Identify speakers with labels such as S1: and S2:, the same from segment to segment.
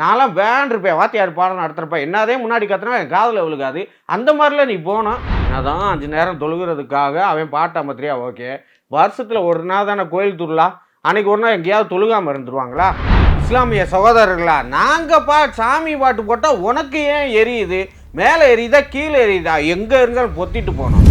S1: நான்லாம் வேண்டிருப்பேன். வாத்தியார் பாடம் நடத்துகிறப்ப என்னதே முன்னாடி கத்துனா என் காதில் விழுகாது. அந்த மாதிரிலாம் நீ போனோம் அதான் அஞ்சு நேரம் தொழுகிறதுக்காக அவன் பாட்டு அமர்த்திரியா ஓகே. வருஷத்தில் ஒரு நாள் தானே கோயில் துருளா அன்னைக்கு ஒரு நாள் எங்கேயாவது தொழுகாமல் இருந்துருவாங்களா? இஸ்லாமிய சகோதரர்களா நாங்கப்பா சாமி பாட்டு போட்டால் உனக்கு ஏன் எரியுது? மேலே எரியுதா கீழே எரியுதா? எங்கே இருந்தாலும் பொத்திட்டு போனோம்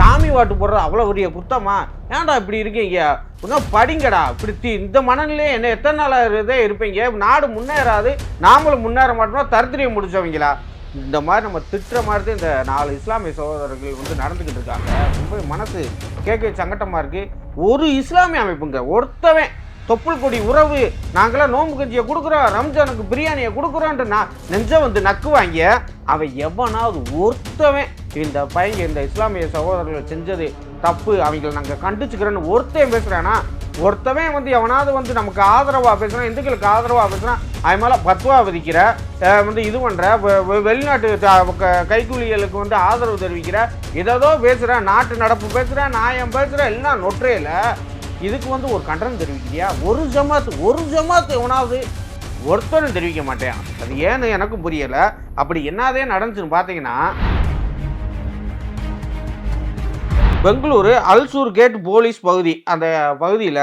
S1: சாமி பாட்டு போடுறது அவ்வளோ பெரிய குத்தமா ஏன்டா இப்படி இருக்கீங்க? இன்னும் படிங்கடா. இப்படி தி- இந்த மனநிலையே என்ன எத்தனை நாளாக இருந்தே இருப்பீங்க? நாடு முன்னேறாது நாமளும் முன்னேற மாட்டோம் தரித்திரியம் முடிச்சவங்களா? இந்த மாதிரி நம்ம திட்டுற மாதிரி தான் இந்த நாலு இஸ்லாமிய சகோதரர்கள் வந்து நடந்துக்கிட்டு இருக்காங்க. ரொம்ப மனசு கேட்க சங்கட்டமாக இருக்குது ஒரு இஸ்லாமிய அமைப்புங்க ஒருத்தவன் தொப்புள் கொடி உறவு நாங்களாம் நோம்பு கஞ்சியை கொடுக்குறோம் ரம்ஜானுக்கு பிரியாணியை கொடுக்குறோன்ட்டு நான் நெஞ்ச வந்து நக்குவாங்க. அவன் எவனாவது ஒருத்தவன் இந்த பையன் இந்த இஸ்லாமிய சகோதரர்கள் செஞ்சது தப்பு அவங்களை நாங்கள் கண்டிச்சுக்கிறேன்னு ஒருத்தன் பேசுகிறேன்னா ஒருத்தவன் வந்து எவனாவது வந்து நமக்கு ஆதரவாக பேசுகிறான் இந்துக்களுக்கு ஆதரவாக பேசுகிறான் அவன் மேலே பத்துவா விதிக்கிற வந்து இது பண்ணுற வெளிநாட்டு த- க- கைக்கூலிகளுக்கு வந்து ஆதரவு தெரிவிக்கிற ஏதோ பேசுகிறேன் நாட்டு நடப்பு பேசுகிற நியாயம் பேசுகிறேன் எல்லாம் நொற்றையில் இதுக்கு வந்து ஒரு கண்டனம் தெரிவிக்கிறியா? ஒரு ஜமாத்து ஒரு ஜமாத்து எவனாவது ஒருத்தரும் தெரிவிக்க மாட்டேன். அது ஏன்னு எனக்கும் புரியலை. அப்படி என்னதே நடந்துச்சுன்னு பார்த்தீங்கன்னா பெங்களூரு அல்சூர் கேட் போலீஸ் பகுதி. அந்த பகுதியில்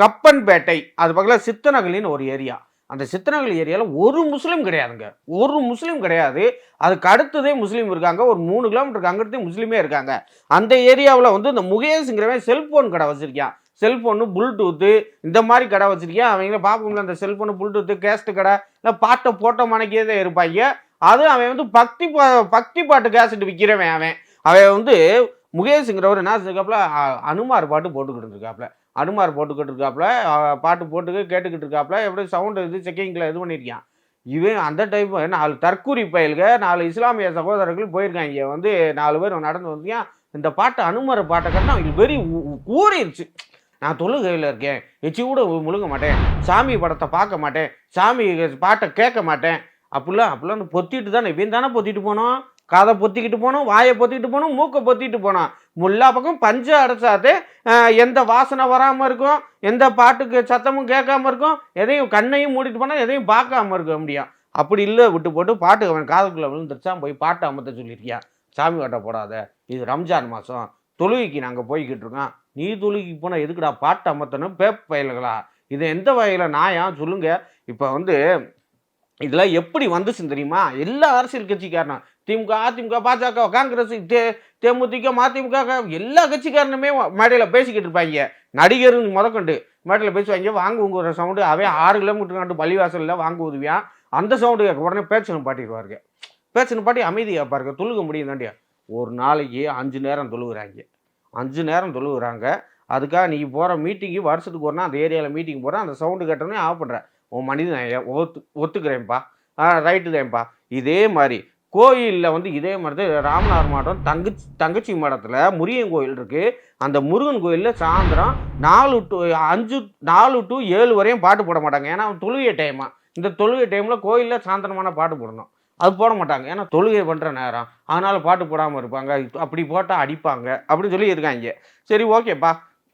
S1: கப்பன்பேட்டை அது பக்கத்தில் சித்தநகலின்னு ஒரு ஏரியா. அந்த சித்தநகல் ஏரியாவில் ஒரு முஸ்லீம் கிடையாதுங்க. ஒரு முஸ்லீம் கிடையாது. அதுக்கு அடுத்ததே முஸ்லீம் இருக்காங்க. ஒரு மூணு கிலோமீட்டருக்கு அங்கிட்டே முஸ்லீமே இருக்காங்க. அந்த ஏரியாவில் வந்து இந்த முகேஷுங்கிறவன் செல்ஃபோன் கடை வச்சுருக்கான். செல்ஃபோனு ப்ளூடூத்து இந்த மாதிரி கடை வச்சுருக்கேன். அவங்கள பார்ப்போம்ல அந்த செல்ஃபோனு ப்ளூடூத்து கேஸ்ட் கடை இல்லை பாட்டை போட்ட மணிக்கே தான் இருப்பாங்க. அது அவன் வந்து பக்தி பா பக்தி பாட்டு கேசட் விற்கிறவன் அவன். அவன் வந்து முகேஷுங்கிறவர் என்ன செஞ்சிருக்காப்புல அனுமார் பாட்டு போட்டுக்கிட்டு இருக்காப்புல. அனுமார் போட்டுக்கிட்டு இருக்காப்புல பாட்டு போட்டு கேட்டுக்கிட்டு இருக்காப்புல எப்படி சவுண்டு இது செக்கிங்கில் இது பண்ணியிருக்கான் இவன் அந்த டைப் நாலு தற்கூரி பயல்க நாலு இஸ்லாமிய சகோதரர்கள் போயிருக்காங்க. வந்து நாலு பேர் நடந்து வந்தியான் இந்த பாட்டு அனுமர பாட்டை கட்டினா அவங்களுக்கு வெறி ஊ- ஊறிடுச்சு நான் தொழுகையில் இருக்கேன். எச்சி கூட முழுங்க மாட்டேன். சாமி படத்தை பார்க்க மாட்டேன். சாமி பாட்டை கேட்க மாட்டேன். அப்படிலாம் அப்படிலாம் பொத்திட்டு தானே இவன் தானே பொத்திட்டு போனோம் காதை பொத்திக்கிட்டு போனோம் வாயை பொத்திக்கிட்டு போனோம் மூக்கை பொத்திக்கிட்டு போனோம். எல்லா பக்கம் பஞ்சு அடைச்சாதே எந்த வாசனை வராமல் இருக்கும் எந்த பாட்டுக்கு சத்தமும் கேட்காம இருக்கும் எதையும் கண்ணையும் மூடிட்டு போனால் எதையும் பார்க்காம இருக்க முடியும். அப்படி இல்லை விட்டு போட்டு பாட்டு அவன் காதுக்குள்ளே விழுந்துருச்சான் போய் பாட்டை அமர்த்த சொல்லியிருக்கியா? சாமி கட்ட போடாத. இது ரம்ஜான் மாதம் தொழுகைக்கு நாங்கள் போய்கிட்டு இருக்கோம். நீ தொழுகைக்கு போனால் எதுக்குடா பாட்டு அமர்த்தணும்? பேப் பயல்களா? இது எந்த வகையில் நாயா? சொல்லுங்க. இப்போ வந்து இதெல்லாம் எப்படி வந்துச்சுன்னு தெரியுமா? எல்லா அரசியல் கட்சிக்காரனும் திமுக அதிமுக பாஜக காங்கிரஸ் தே தேமுதிக மதிமுக எல்லா கட்சிக்காரனுமே மேடையில் பேசிக்கிட்டு இருப்பாங்க. நடிகர் முதற்கொண்டு மேடையில் பேசுவாங்க. வாங்க உங்க சவுண்டு அவன் ஆறு கிலோமீட்டர் காட்டு பள்ளிவாசலில் வாங்க உதவியான் அந்த சவுண்டு கேட்க உடனே பேச்சனும் பாட்டிடுவாருங்க பேச்சனும் பாட்டி அமைதியாக பாருங்க. தொழுக முடியும் தாண்டியா? ஒரு நாளைக்கு அஞ்சு நேரம் தொழுகிறாங்க அஞ்சு நேரம் தொழுகிறாங்க அதுக்காக நீ போகிற மீட்டிங்கு வருஷத்துக்கு ஒரு நாள் அந்த ஏரியாவில் மீட்டிங் போகிறேன் அந்த சவுண்டு கேட்டோன்னே ஆஃப் பண்ணுறேன் உன் மனிதன் ஒத்து ஒத்துக்கிறேன்ப்பா. ஆ ரைட்டு தான்ப்பா. இதே மாதிரி கோயிலில் வந்து இதே மாதிரி தான் ராமநாதர் மாவட்டம் தங்கச்சி தங்கச்சி மடத்தில் முருகன் கோயில் இருக்குது அந்த முருகன் கோயிலில் சாயந்தரம் நாலு டு அஞ்சு நாலு டு ஏழு வரையும் பாட்டு போட மாட்டாங்க. ஏன்னா தொழுகை டைமா இந்த தொழுகை டைமில் கோயிலில் சாயந்தரமான பாட்டு போடணும். அது போட மாட்டாங்க. ஏன்னா தொழுகை பண்ணுற நேரம். அதனால் பாட்டு போடாமல் இருப்பாங்க. அப்படி போட்டால் அடிப்பாங்க. அப்படின்னு சொல்லி இருக்காங்க. சரி ஓகேப்பா.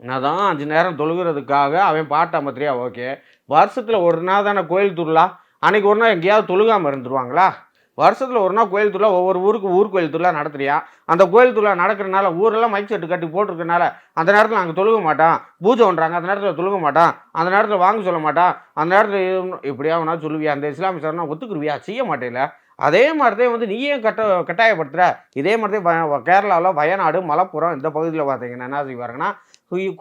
S1: நான் தான் அஞ்சு நேரம் தொழுகிறதுக்காக அவன் பாட்டு அமர்த்திரியா ஓகே. வருஷத்தில் ஒரு நாள் தானே கோயில் திருவிழா. அன்றைக்கி ஒரு நாள் எங்கேயாவது தொழுகாமல் இருந்துருவாங்களா? வருஷத்தில் ஒரு நாள் கோயில் திருவிழா ஒவ்வொரு ஊருக்கு ஊர் கோயில் திருவிழா நடத்துறியா? அந்த கோயில் திருவிழா நடக்கிறனால ஊரெல்லாம் மைக் செட்டு கட்டி போட்டிருக்கனால அந்த நேரத்தில் நாங்கள் தொழுக மாட்டோம். பூஜை பண்ணுறாங்க அந்த நேரத்தில் தொழுக மாட்டோம். அந்த நேரத்தில் வாங்க சொல்ல மாட்டோம். அந்த நேரத்தில் இப்படியா சொல்லுவியா? அந்த இஸ்லாமிய சார்னா ஒத்துக்குருவியா? செய்ய மாட்டேல அதே மாதிரி தான் வந்து நீயே கட்ட கட்டாயப்படுத்துகிற இதே மாதிரி தான் கேரளாவில் வயநாடு மலப்புரம் இந்த பகுதியில் பார்த்தீங்கன்னா என்ன செய்வாருங்கன்னா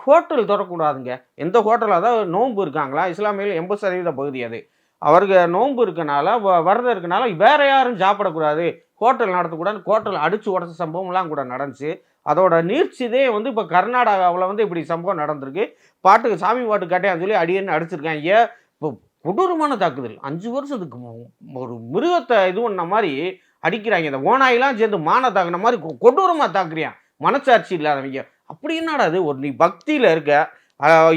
S1: ஹோட்டல் தொடரக்கூடாதுங்க எந்த ஹோட்டலில் தான் நோன்பு இருக்காங்களா? இஸ்லாமியில் எண்பது சதவீத பகுதி அது. அவருக்கு நோன்பு இருக்கனால வ- விரதம் இருக்கனால வேற யாரும் சாப்பிடக்கூடாது. ஹோட்டல் நடத்தக்கூடாது. ஹோட்டல் அடிச்சு உடச்ச சம்பவம்லாம் கூட நடந்துச்சு. அதோட நீர்ச்சிதே வந்து இப்போ கர்நாடகாவில் வந்து இப்படி சம்பவம் நடந்திருக்கு. பாட்டுக்கு சாமி பாட்டு கட்டையான்னு சொல்லி அடியன்னு அடிச்சிருக்காங்க இப்போ கொடூரமான தாக்குதல். அஞ்சு வருஷத்துக்கு ஒரு மிருகத்தை இது பண்ண மாதிரி அடிக்கிறாங்க. இந்த ஓனாயெல்லாம் சேர்ந்து மானை தாக்குன மாதிரி கொடூரமாக தாக்குறியா தாக்குறியான் மனசாட்சி இல்லாதவங்க. அப்படி என்னடா அது ஒரு நீ பக்தியில் இருக்க.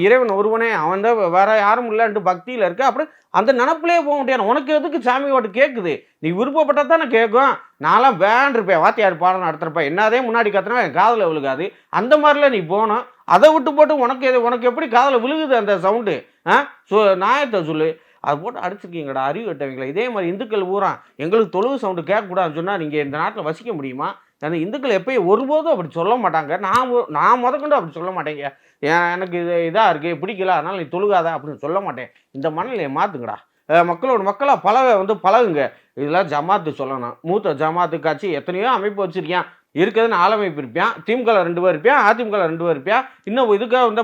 S1: இறைவன் ஒருவனே அவன் தான் வேற யாரும் இல்லைன்ட்டு பக்தியில் இருக்க. அப்படி அந்த நினப்பிலே போக முடியாது. உனக்கு எதுக்கு சாமி பாட்டு கேட்குது நீ விருப்பப்பட்டா தானே கேட்கும் நான்லாம் வேண்டிருப்பேன். வாத்தியார் பாடம் நடத்துறப்ப. என்னதே முன்னாடி கத்துனா என் காதில் விழுகாது. அந்த மாதிரிலாம் நீ போகணும். அதை விட்டு போட்டு உனக்கு எது உனக்கு எப்படி காதில் விழுகுது அந்த சவுண்டு ஆ சொ நாயத்தை சொல்லு. அதை போட்டு அடிச்சிருக்கீங்கடா அறிவு கட்டவங்களா. இதே மாதிரி இந்துக்கள் பூரா எங்களுக்கு தொழுவு சவுண்டு கேட்கக்கூடாதுன்னு சொன்னால் நீங்கள் இந்த நாட்டில் வசிக்க முடியுமா? அந்த இந்துக்கள் எப்பயும் ஒருபோதும் அப்படி சொல்ல மாட்டாங்க. நான் நான் முதற்கொண்டு அப்படி சொல்ல மாட்டேங்க. எனக்கு இது இதாக இருக்குது பிடிக்கல அதனால் நீ தொழுகாத அப்படின்னு சொல்ல மாட்டேன். இந்த மனநிலையை மாற்றுங்கடா மக்களோட மக்களாக பழக வந்து பழகுங்க. இதெல்லாம் ஜமாத்து சொல்லணும். மூத்த ஜமாத்து கட்சி எத்தனையோ அமைப்பு வச்சுருக்கேன் இருக்கிறதுன்னு ஆளமைப்பு அமைப்பு இருப்பான் ரெண்டு பேர் இருப்பான் அதிமுக ரெண்டு பேர் இருப்பான் இன்னும் இதுக்காக வந்து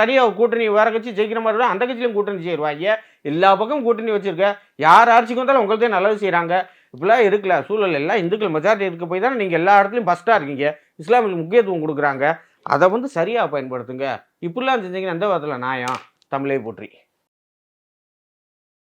S1: தனியாக கூட்டணி வேறு கட்சி ஜெயிக்கிற மாதிரி அந்த கட்சியிலும் கூட்டணி செய்வாங்க எல்லா பக்கமும் கூட்டணி வச்சுருக்க. யார் ஆட்சிக்கு வந்தாலும் உங்கள்தே நல்லது செய்கிறாங்க இப்படிலாம் இருக்கல சூழல் எல்லாம் இந்துக்கள் மெஜாரிட்டி இருக்க போய் தானே நீங்கள் எல்லா இடத்துலையும் ஃபஸ்ட்டாக இருக்கீங்க. இஸ்லாமிக்கு முக்கியத்துவம் கொடுக்குறாங்க. அதை வந்து சரியாக பயன்படுத்துங்க. இப்படிலாம் செஞ்சீங்கன்னா எந்த விதத்தில் நியாயம்? தமிழை போற்றி.